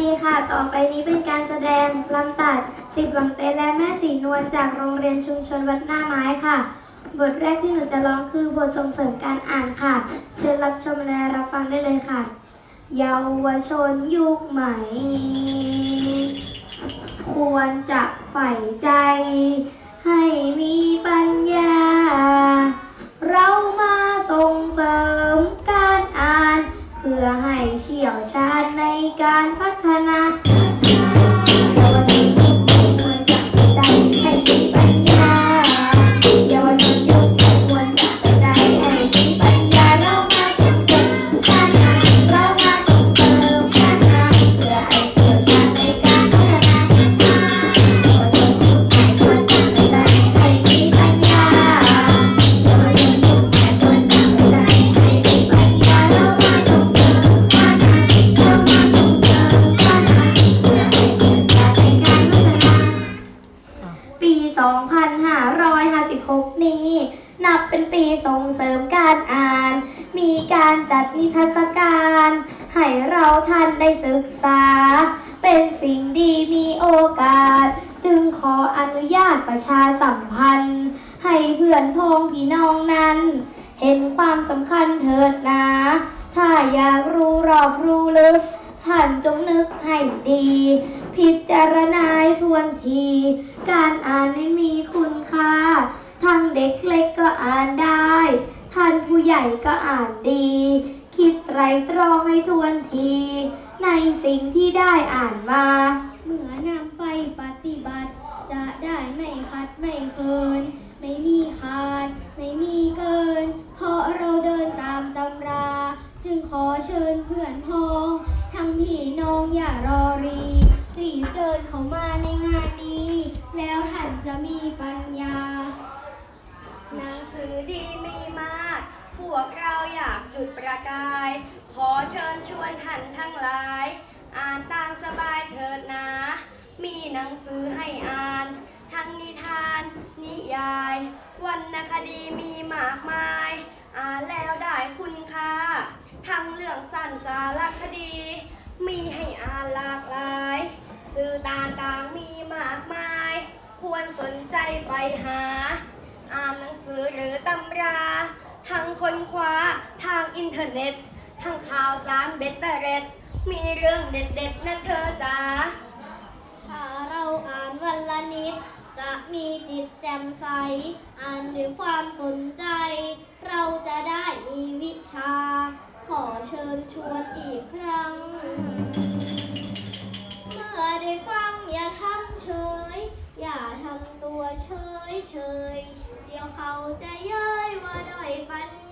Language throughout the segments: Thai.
ดีค่ะ ต่อไปนี้เป็นการแสดงลำตัดสิทธิ์หวังเตและแม่สีนวลจากโรงเรียนชุมชนวัดหน้าไม้ค่ะ บทแรกที่หนูจะร้องคือบทส่งเสริมการอ่านค่ะ เชิญรับชมและรับฟังได้เลยค่ะ เยาวชนยุคใหม่ ควรจะใฝ่ใจ ให้มีปัญญา เรามาส่งเสริมการอ่าน เพื่อให้ เชี่ยวชาญในการพัฒนา งเสริมการอ่าน มีการจัดนิทรรศการ ให้เราท่านได้ศึกษา เป็นสิ่งดีมีโอกาส จึงขออนุญาตประชาสัมพันธ์ ให้เพื่อนพ้องพี่น้องนั้น เห็นความสำคัญเถิดนะ ถ้าอยากรู้รอบรู้ลึกท่านจงนึกให้ดี พิจารณาทวนที การอ่านนั้นมีคุณค่า ทั้งเด็กเล็กก็อ่านได้ ท่านผู้ใหญ่ก็อ่านดี คิดไตรตรองให้ทวนที ในสิ่งที่ได้อ่านมาเมื่อนำไปปฏิบัติ จะได้ไม่คัดไม่เคิน ไม่มีขาด ไม่มีเกิน เพราะเราเดินตามตำรา จึงขอเชิญเพื่อนพ้อง ทั้งพี่น้องอย่ารอรีรีบเดินเข้ามาในงานนี้ แล้วท่านจะมีป สือดีมีมาก พวกเราอยากจุดประกาย ขอเชิญชวนท่านทั้งหลาย อ่านตามสบายเถิดนะ มีหนังสือให้อ่าน ทั้งนิทาน นิยาย วรรณคดีมีมากมาย อ่านแล้วได้คุณค่า ทั้งเรื่องสั้นสารคดี มีให้อ่านหลากหลาย สื่อต่างๆมีมากมาย ควรสนใจไปหา อ่านหนังสือหรือตำรา ทั้งค้นคว้าทางอินเทอร์เน็ต ทั้งข่าวสารเบ็ดเตอร์เร็ด มีเรื่องเด็ดๆนะเธอจ๋าถ้าเราอ่านวันละนิด จะมีจิตแจ่มใส อ่านด้วยความสนใจ เราจะได้มีวิชา ขอเชิญชวนอีกครั้ง เมื่อได้ฟังอย่าทำเฉย อย่าทำตัวเฉยเฉย เขาจะเย้ยว่าด้อยปัญ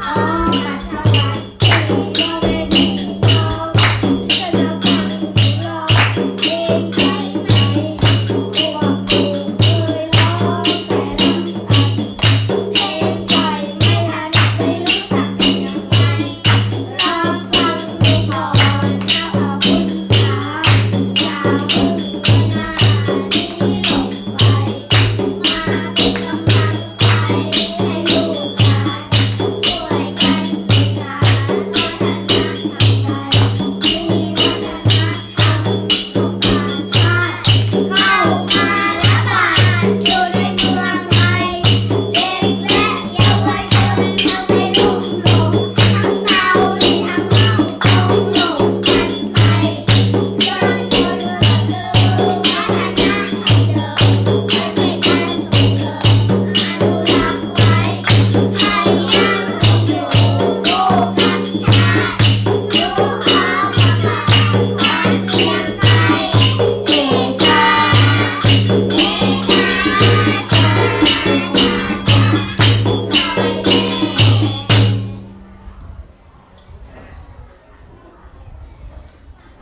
Bye.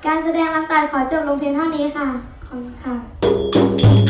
การแสดงลำตัดขอจบลงเพียงเท่านี้ค่ะ ขอบคุณค่ะ